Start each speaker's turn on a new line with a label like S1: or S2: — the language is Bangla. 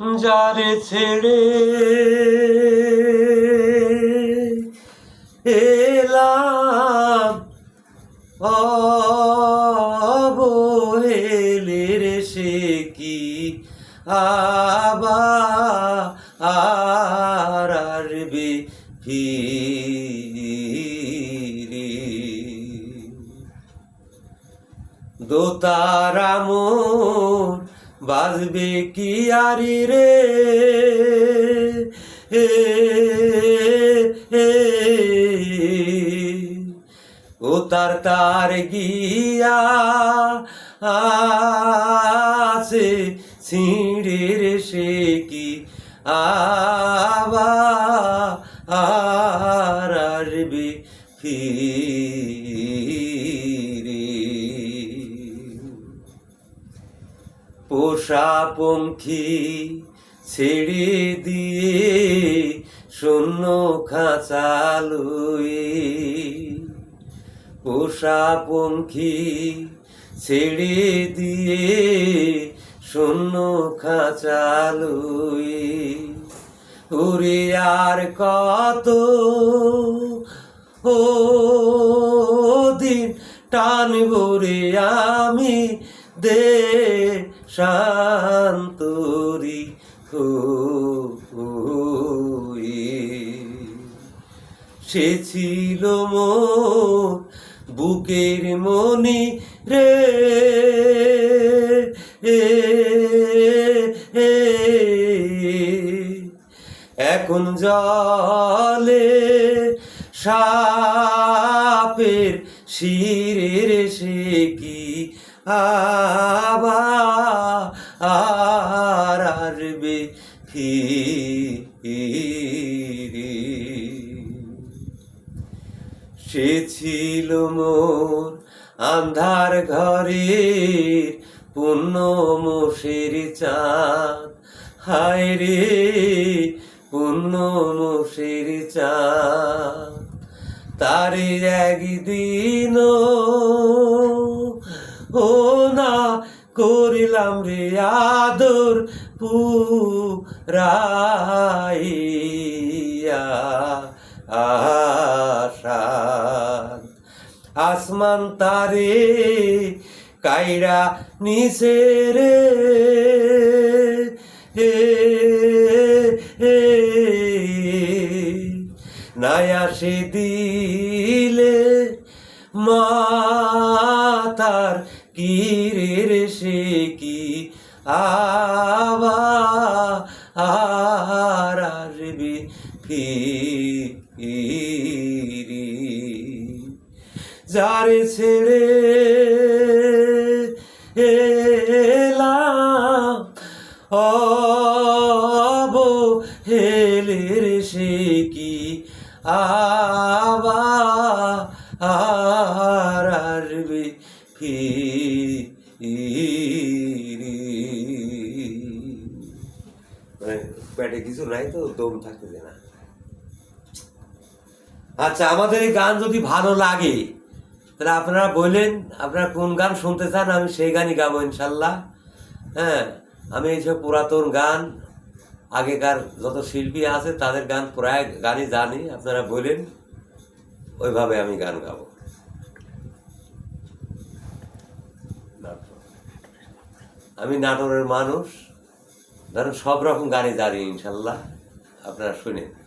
S1: যারে ছেড়ে এলাম। অবহেলের সে কি? আবার আসবে ফিরে। দোতারামোর বাজবে কি আরি রে? ও তার তার গিয়া আছে ছিঁড়ের সে কি আবা আর ফিরে? পঙ্খী ছেড়ে দিয়ে শূন্য খাঁচালুই পোষা পঙ্খী ছেড়ে দিয়ে শূন্য খাঁচালুই উড়ে আর কত ও দিন টানব রে আমি দে শান্তরি সে ছিল মো বুকের মনি রে। এখন জলে সাপের শিরের সে কি আবা আর আসবে ফিরে সে ছিল মোর আন্ধার ঘরের পূর্ণ মোষের চাঁদ। হায় রে, পূর্ণ মোষের চাঁদ। তারে একদিন ও না করিলাম রে আদর পুরাইয়া। আশা আসমান তারে কাইরা নিচে রে। হে হে, নায়া সে দিলে মাতার কিরের সে কি? আবা আর আসবে ফিরি। যারে ছেড়ে এলাম অব হেলের সে কি? আবা পেটে কিছু নাই তো, দম থাকতেছে না। আচ্ছা আমাদের এই গান যদি ভালো লাগে, তাহলে আপনারা বললেন আপনারা কোন গান শুনতে চান, আমি সেই গানই গাবো ইনশাল্লাহ। হ্যাঁ আমি এইসব পুরাতন গান, আগেকার যত শিল্পী আছে, তাদের গান প্রায় গানই জানি, আপনারা বলেন, ওইভাবে আমি গান গাবো। আমি নাটোরের মানুষ। ধরেন সব রকম গানে দাঁড়িয়ে ইনশাল্লাহ। আপনারা শুনেন।